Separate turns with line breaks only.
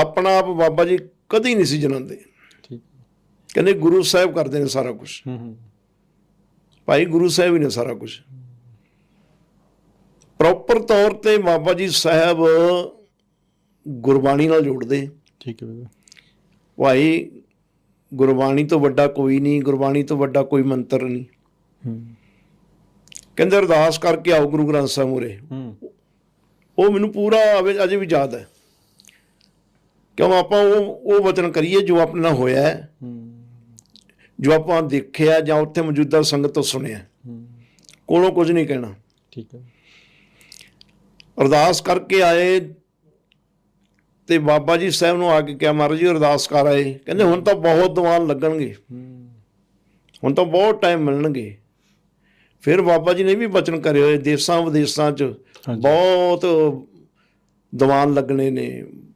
ਆਪਣਾ ਆਪ ਬਾਬਾ ਜੀ ਕਦੀ ਨਹੀਂ ਸੀ ਜਣਾਉਂਦੇ
ਠੀਕ।
ਕਹਿੰਦੇ ਗੁਰੂ ਸਾਹਿਬ ਕਰਦੇ ਨੇ ਸਾਰਾ ਕੁਝ
ਹੂੰ ਹੂੰ।
ਭਾਈ ਗੁਰੂ ਸਾਹਿਬ ਹੀ ਨੇ ਸਾਰਾ ਕੁਝ ਪ੍ਰੋਪਰ ਤੌਰ ਤੇ ਬਾਬਾ ਜੀ ਸਾਹਿਬ ਗੁਰਬਾਣੀ ਨਾਲ ਜੋੜਦੇ।
ਠੀਕ ਹੈ ਬਾਬਾ।
ਭਾਈ ਗੁਰਬਾਣੀ ਤੋਂ ਵੱਡਾ ਕੋਈ ਨਹੀਂ ਗੁਰਬਾਣੀ ਤੋਂ ਵੱਡਾ ਕੋਈ ਮੰਤਰ ਨਹੀਂ।
ਹੂੰ।
ਕਹਿੰਦੇ ਅਰਦਾਸ ਕਰਕੇ ਆਓ ਗੁਰੂ ਗ੍ਰੰਥ ਸਾਹਿਬ ਮੁਰੇ
ਹੂੰ।
ਉਹ ਮੈਨੂੰ ਪੂਰਾ ਅਜੇ ਵੀ ਯਾਦ ਹੈ। ਕਿਉਂ ਆਪਾਂ ਉਹ ਉਹ ਵਚਨ ਕਰੀਏ ਜੋ ਆਪਣੇ ਨਾਲ ਹੋਇਆ ਹੈ। ਜੋ ਆਪਾਂ ਦੇਖਿਆ ਜਾਂ ਉੱਥੇ ਮੌਜੂਦਾ ਸੰਗਤ ਤੋਂ ਸੁਣਿਆ। ਕੋਲੋਂ ਕੁਝ ਨਹੀਂ ਕਹਿਣਾ।
ਠੀਕ ਹੈ।
ਅਰਦਾਸ ਕਰਕੇ ਆਏ ਤੇ ਬਾਬਾ ਜੀ ਸਾਹਿਬ ਨੂੰ ਆ ਕੇ ਕਿਹਾ ਮਹਾਰਾਜ ਜੀ ਅਰਦਾਸ ਕਰ ਆਏ। ਕਹਿੰਦੇ ਹੁਣ ਤਾਂ ਬਹੁਤ ਦੀਵਾਨ ਲੱਗਣਗੇ। ਹੁਣ ਤਾਂ ਬਹੁਤ ਟਾਈਮ ਮਿਲਣਗੇ। ਫਿਰ ਬਾਬਾ ਜੀ ਨੇ ਵੀ ਬਚਨ ਕਰੇ ਹੋਏ ਦੇਸਾਂ ਵਿਦੇਸਾਂ 'ਚ। ਬਹੁਤ ਦੀਵਾਨ ਲੱਗਣੇ ਨੇ।